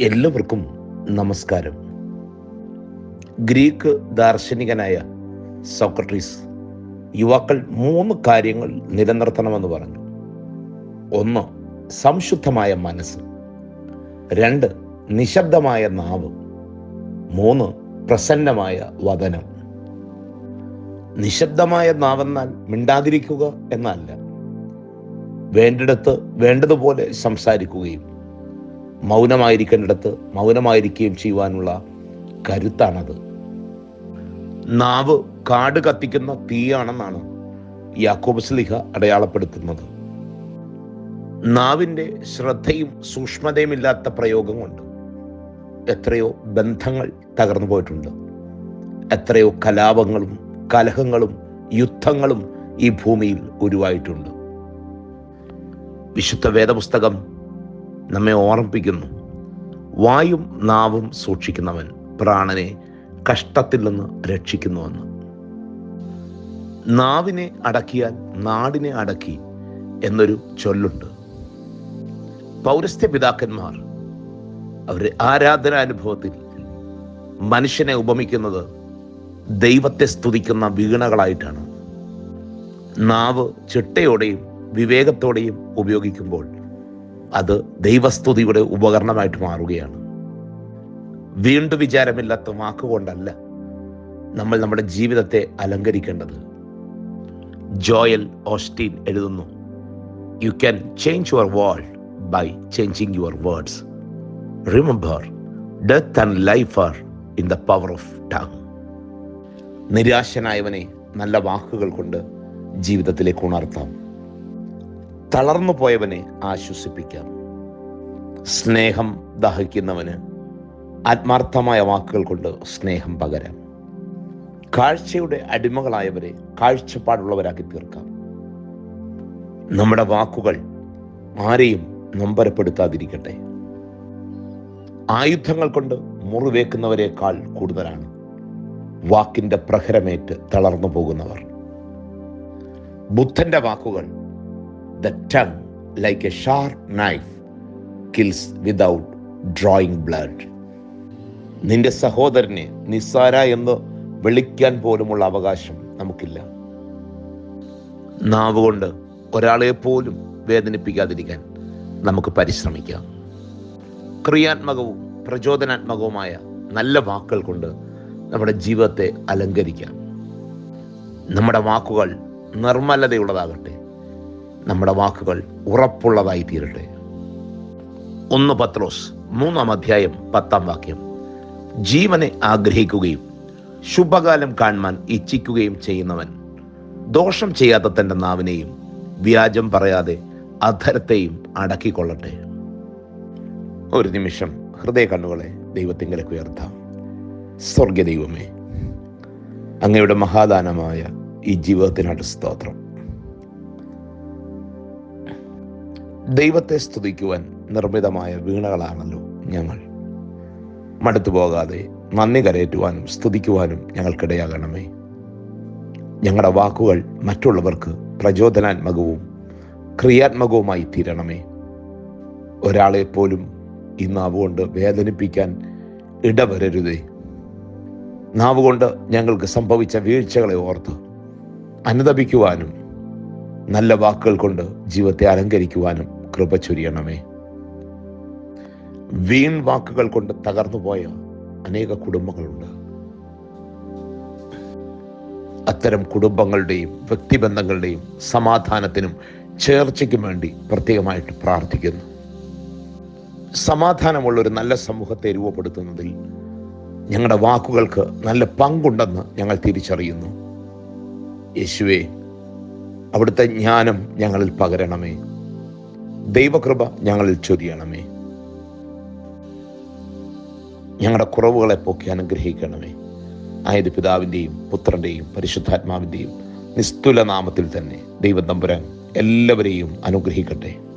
എല്ലാവർക്കും നമസ്കാരം. Greek ദാർശനികനായ Socrates യുവാക്കൾ മൂന്ന് കാര്യങ്ങൾ നിലനിർത്തണമെന്ന് പറഞ്ഞു. ഒന്ന് സംശുദ്ധമായ മനസ്സ്. രണ്ട് നിശബ്ദമായ നാവ്. മൂന്ന് പ്രസന്നമായ വതനം നിശബ്ദമായ നാവെന്നാൽ മിണ്ടാതിരിക്കുക എന്നല്ല. വേണ്ടിടത്ത് വേണ്ടതുപോലെ സംസാരിക്കുകയും മൗനമായിരിക്കേണ്ടിടത്ത് മൗനമായിരിക്കുകയും ചെയ്യുവാനുള്ള കരുത്താണത്. നാവ് കാട് കത്തിക്കുന്ന തീയാണെന്നാണ് യാക്കോബ് സ്ലിഹ അടയാളപ്പെടുത്തുന്നത്. നാവിന്റെ ശ്രദ്ധയും സൂക്ഷ്മതയും ഇല്ലാത്ത പ്രയോഗം കൊണ്ട് എത്രയോ ബന്ധങ്ങൾ തകർന്നു പോയിട്ടുണ്ട്. എത്രയോ കലാപങ്ങളും കലഹങ്ങളും യുദ്ധങ്ങളും ഈ ഭൂമിയിൽ ഉരുവായിട്ടുണ്ട്. വിശുദ്ധ വേദപുസ്തകം നമ്മെ ഓർമ്മിപ്പിക്കുന്നു. വായും നാവും സൂക്ഷിക്കുന്നവൻ പ്രാണനെ കഷ്ടത്തിൽ നിന്ന് രക്ഷിക്കുന്നുവെന്ന്. നാവിനെ അടക്കിയാൽ നാടിനെ അടക്കി എന്നൊരു ചൊല്ലുണ്ട്. പൗരസ്ത്യ പിതാക്കന്മാർ അവരുടെ ആരാധനാനുഭവത്തിൽ മനുഷ്യനെ ഉപമിക്കുന്നത് ദൈവത്തെ സ്തുതിക്കുന്ന വീണകളായിട്ടാണ്. നാവ് ചിട്ടയോടെയും വിവേകത്തോടെയും ഉപയോഗിക്കുമ്പോൾ അത് ദൈവസ്തുതിയുടെ ഉപകരണമായിട്ട് മാറുകയാണ്. വീണ്ടും വിചാരമില്ലാത്ത വാക്കുകൊണ്ടല്ല നമ്മൾ നമ്മുടെ ജീവിതത്തെ അലങ്കരിക്കേണ്ടത്. ജോയൽ ഓസ്റ്റീൻ എഴുതുന്നു you can change your world by changing your words remember death and life are in the power of tongue നിരാശനായവനെ നല്ല വാക്കുകൾ കൊണ്ട് ജീവിതത്തിലേക്ക് ഉണർത്താം. തളർന്നു പോയവനെ ആശ്വസിപ്പിക്കാം. സ്നേഹം ദഹിക്കുന്നവന് ആത്മാർത്ഥമായ വാക്കുകൾ കൊണ്ട് സ്നേഹം പകരാം. കാഴ്ചയുടെ അടിമകളായവരെ കാഴ്ചപ്പാടുള്ളവരാക്കി തീർക്കാം. നമ്മുടെ വാക്കുകൾ ആരെയും നൊമ്പരപ്പെടുത്താതിരിക്കട്ടെ. ആയുധങ്ങൾ കൊണ്ട് മുറിവേക്കുന്നവരെക്കാൾ കൂടുതലാണ്. വാക്കിന്റെ പ്രഹരമേറ്റ് തളർന്നു പോകുന്നവർ. ബുദ്ധന്റെ വാക്കുകൾ the tongue like a sharp knife kills without drawing blood നിന്റെ സഹോദരനെ നിസ്സാര എന്ന് വിളിക്കാൻ പോലുമുള്ള അവകാശം നമുക്കില്ല. നാവ് കൊണ്ട് ഒരാളെ പോലും വേദനിപ്പിക്കാതിരിക്കാൻ നമുക്ക് പരിശ്രമിക്കാം. ക്രിയാത്മകവും പ്രചോദനാത്മകവുമായ നല്ല വാക്കുകൾ കൊണ്ട് നമ്മുടെ ജീവിതത്തെ അലങ്കരിക്കാം. നമ്മുടെ വാക്കുകൾ നിർമ്മലതയുള്ളതാകട്ടെ. നമ്മുടെ വാക്കുകൾ ഉറപ്പുള്ളതായി തീരട്ടെ. ഒന്ന് പത്രോസ് മൂന്നാം അധ്യായം പത്താം വാക്യം. ജീവനെ ആഗ്രഹിക്കുകയും ശുഭകാലം കാണുവാൻ ഇച്ഛിക്കുകയും ചെയ്യുന്നവൻ ദോഷം ചെയ്യാത്ത തന്റെ നാവിനെയും വ്യാജം പറയാതെ അധരത്തെയും അടക്കിക്കൊള്ളട്ടെ. ഒരു നിമിഷം ഹൃദയ കണ്ണുകളെ ദൈവത്തിങ്കലേക്ക് ഉയർത്താം. സ്വർഗ ദൈവമേ അങ്ങയുടെ മഹാദാനമായ ഈ ജീവിതത്തിനായിട്ട് സ്തോത്രം. ദൈവത്തെ സ്തുതിക്കുവാൻ നിർമ്മിതമായ വീണകളാണല്ലോ ഞങ്ങൾ. മടുത്തു പോകാതെ നന്ദി കരയറ്റുവാനും സ്തുതിക്കുവാനും ഞങ്ങൾക്കിടയാകണമേ. ഞങ്ങളുടെ വാക്കുകൾ മറ്റുള്ളവർക്ക് പ്രചോദനാത്മകവും ക്രിയാത്മകവുമായി തീരണമേ. ഒരാളെ പോലും ഈ നാവുകൊണ്ട് വേദനിപ്പിക്കാൻ ഇടവരരുതേ. നാവുകൊണ്ട് ഞങ്ങൾക്ക് സംഭവിച്ച വീഴ്ചകളെ ഓർത്ത് അനുദപിക്കുവാനും നല്ല വാക്കുകൾ കൊണ്ട് ജീവിതത്തെ അലങ്കരിക്കുവാനും കൃപ ചൊരിയണമേ. വീൺ വാക്കുകൾ കൊണ്ട് തകർന്നു പോയ അനേക കുടുംബങ്ങളുണ്ട്. അത്തരം കുടുംബങ്ങളുടെയും വ്യക്തിബന്ധങ്ങളുടെയും സമാധാനത്തിനും ചേർച്ചയ്ക്കും വേണ്ടി പ്രത്യേകമായിട്ട് പ്രാർത്ഥിക്കുന്നു. സമാധാനമുള്ള ഒരു നല്ല സമൂഹത്തെ രൂപപ്പെടുത്തുന്നതിൽ ഞങ്ങളുടെ വാക്കുകൾക്ക് നല്ല പങ്കുണ്ടെന്ന് ഞങ്ങൾ തിരിച്ചറിയുന്നു. യേശുവേ അവിടുത്തെ ജ്ഞാനം ഞങ്ങളിൽ പകരണമേ. ദൈവകൃപ ഞങ്ങളിൽ ചൊരിയണമേ. ഞങ്ങളുടെ കുറവുകളെ പോക്കി അനുഗ്രഹിക്കണമേ. ആയത് പിതാവിന്റെയും പുത്രന്റെയും പരിശുദ്ധാത്മാവിന്റെയും നിസ്തുല നാമത്തിൽ തന്നെ ദൈവം തമ്പുരാൻ എല്ലാവരെയും അനുഗ്രഹിക്കട്ടെ.